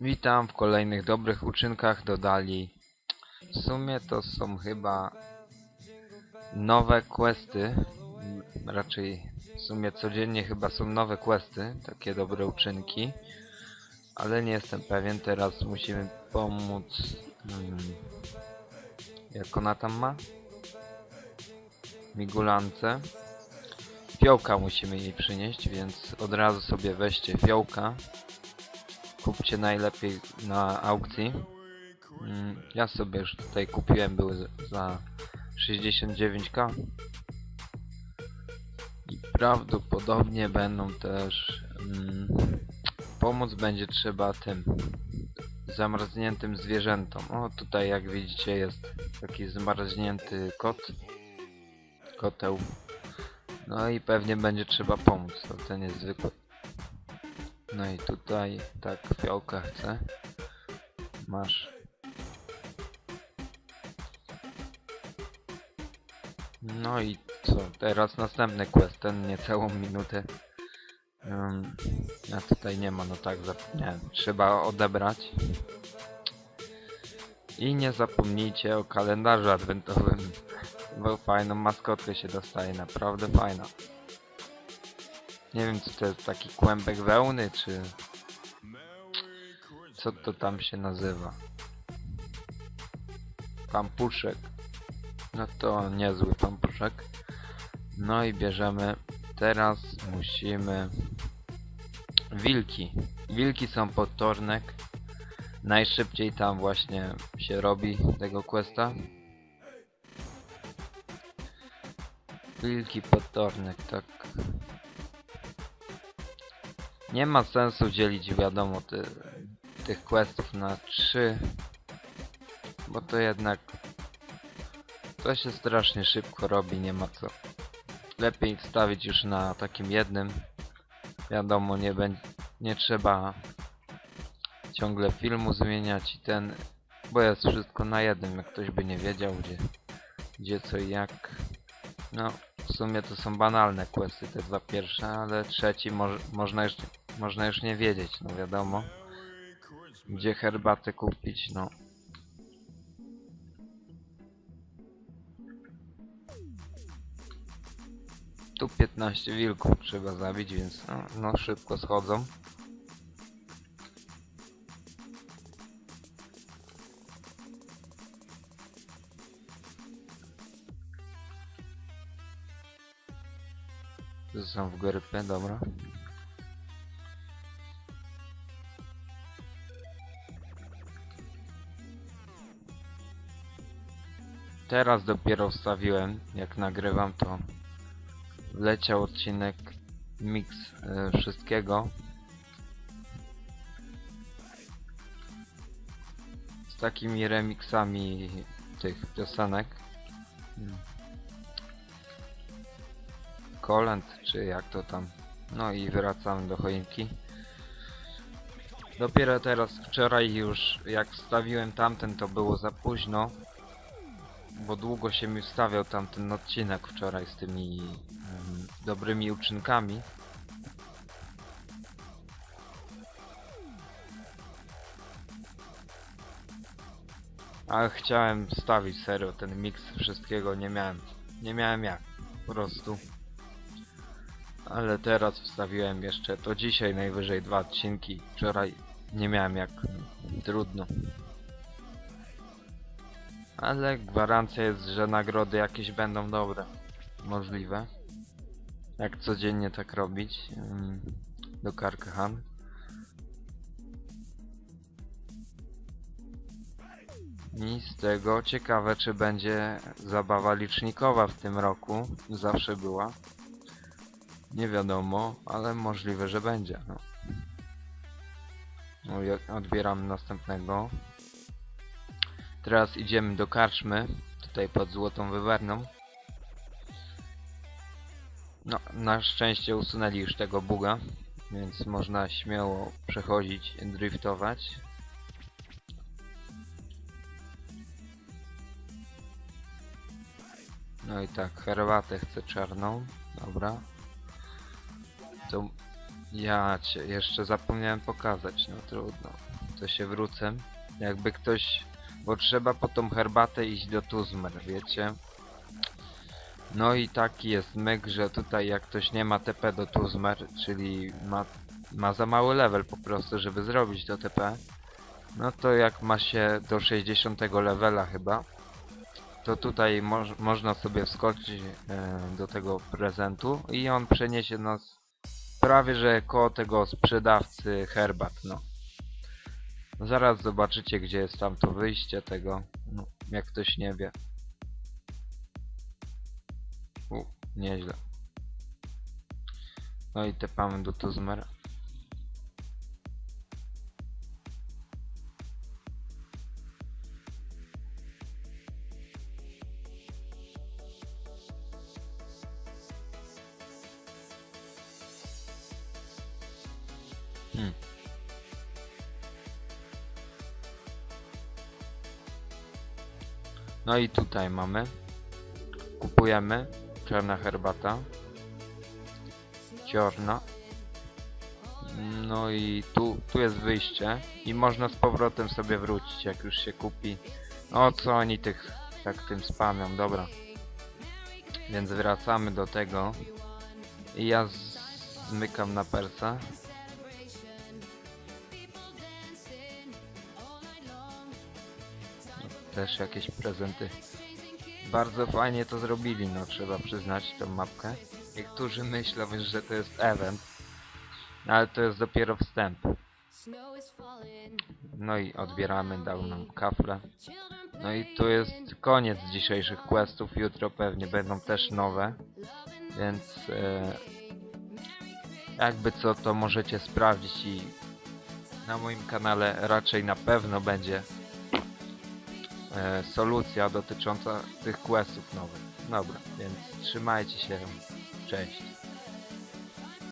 Witam w kolejnych dobrych uczynkach dodali. W sumie to są chyba nowe questy. Raczej w sumie codziennie chyba są nowe questy, takie dobre uczynki. Ale nie jestem pewien, teraz musimy pomóc... Hmm, jak ona tam ma? Migulance. Fiołka musimy jej przynieść, więc od razu sobie weźcie fiołka kupcie najlepiej na aukcji. Mm, Ja sobie już tutaj kupiłem, były za 69k. I prawdopodobnie będą też... Mm, pomóc będzie trzeba tym zamarzniętym zwierzętom. O, tutaj jak widzicie jest taki zmarznięty kot. Koteł. No i pewnie będzie trzeba pomóc, to ten jest zwykły. No i tutaj tak fiołka chcę. Masz. No i co? Teraz następny quest, ten niecałą minutę. Um, a tutaj nie ma, no tak zapomniałem. Trzeba odebrać. I nie zapomnijcie o kalendarzu adwentowym, bo fajną maskotkę się dostaje, naprawdę fajna. Nie wiem co to jest taki kłębek wełny, czy... Co to tam się nazywa? Pampuszek. No to niezły pampuszek. No i bierzemy... Teraz musimy... Wilki. Wilki są pod tornek. Najszybciej tam właśnie się robi tego questa. Wilki pod tornek, tak. Nie ma sensu dzielić wiadomo ty, tych questów na trzy, bo to jednak to się strasznie szybko robi, nie ma co. Lepiej wstawić już na takim jednym. Wiadomo, nie będzie, nie trzeba ciągle filmu zmieniać i ten, bo jest wszystko na jednym, jak ktoś by nie wiedział gdzie, gdzie co i jak. No, w sumie to są banalne questy te dwa pierwsze, ale trzeci moż, można, już, można już nie wiedzieć, no wiadomo. Gdzie herbatę kupić, no. Tu 15 wilków trzeba zabić, więc no, no szybko schodzą. Są w grypy, dobra. Teraz dopiero wstawiłem, jak nagrywam to leciał odcinek mix e, wszystkiego. Z takimi remixami tych piosenek. Kolęd, czy jak to tam. No i wracamy do choinki. Dopiero teraz, wczoraj już, jak wstawiłem tamten, to było za późno. Bo długo się mi wstawiał tamten odcinek wczoraj z tymi em, dobrymi uczynkami. Ale chciałem wstawić serio ten miks wszystkiego, nie miałem, nie miałem jak, po prostu. Ale teraz wstawiłem jeszcze, to dzisiaj najwyżej dwa odcinki, wczoraj nie miałem jak, trudno. Ale gwarancja jest, że nagrody jakieś będą dobre. Możliwe. Jak codziennie tak robić. ym, Do Karkahan. I z tego ciekawe, czy będzie zabawa licznikowa w tym roku. Zawsze była. Nie wiadomo, ale możliwe, że będzie. No. No, i odbieram następnego. Teraz idziemy do karczmy, tutaj pod Złotą Wywerną. No, na szczęście usunęli już tego buga, więc można śmiało przechodzić, driftować. No i tak, herbatę chcę czarną. Dobra. To ja cię jeszcze zapomniałem pokazać, no trudno. To się wrócę. Jakby ktoś... Bo trzeba po tą herbatę iść do Tuzmer, wiecie? No i taki jest myk, że tutaj jak ktoś nie ma TP do Tuzmer, czyli ma, ma za mały level po prostu, żeby zrobić to TP, no to jak ma się do 60 levela chyba, to tutaj moż, można sobie wskoczyć e, do tego prezentu i on przeniesie nas prawie że koło tego sprzedawcy herbat, no. Zaraz zobaczycie gdzie jest tam to wyjście tego, no, jak ktoś nie wie. U, nieźle. No i tepamy do Tuzmer. Hmm. No i tutaj mamy. Kupujemy. Czarna herbata. Ciorna. No i tu, tu jest wyjście. I można z powrotem sobie wrócić, jak już się kupi. O co oni tych tak tym spamią, dobra. Więc wracamy do tego. I ja zmykam na persa. Też jakieś prezenty. Bardzo fajnie to zrobili, no trzeba przyznać tą mapkę. Niektórzy myślą, że to jest event, no, ale to jest dopiero wstęp. No i odbieramy, dał nam kafle. No i tu jest koniec dzisiejszych questów, jutro pewnie będą też nowe, więc e, jakby co to możecie sprawdzić i na moim kanale raczej na pewno będzie e, solucja dotycząca tych questów nowych. Dobra, więc trzymajcie się, cześć.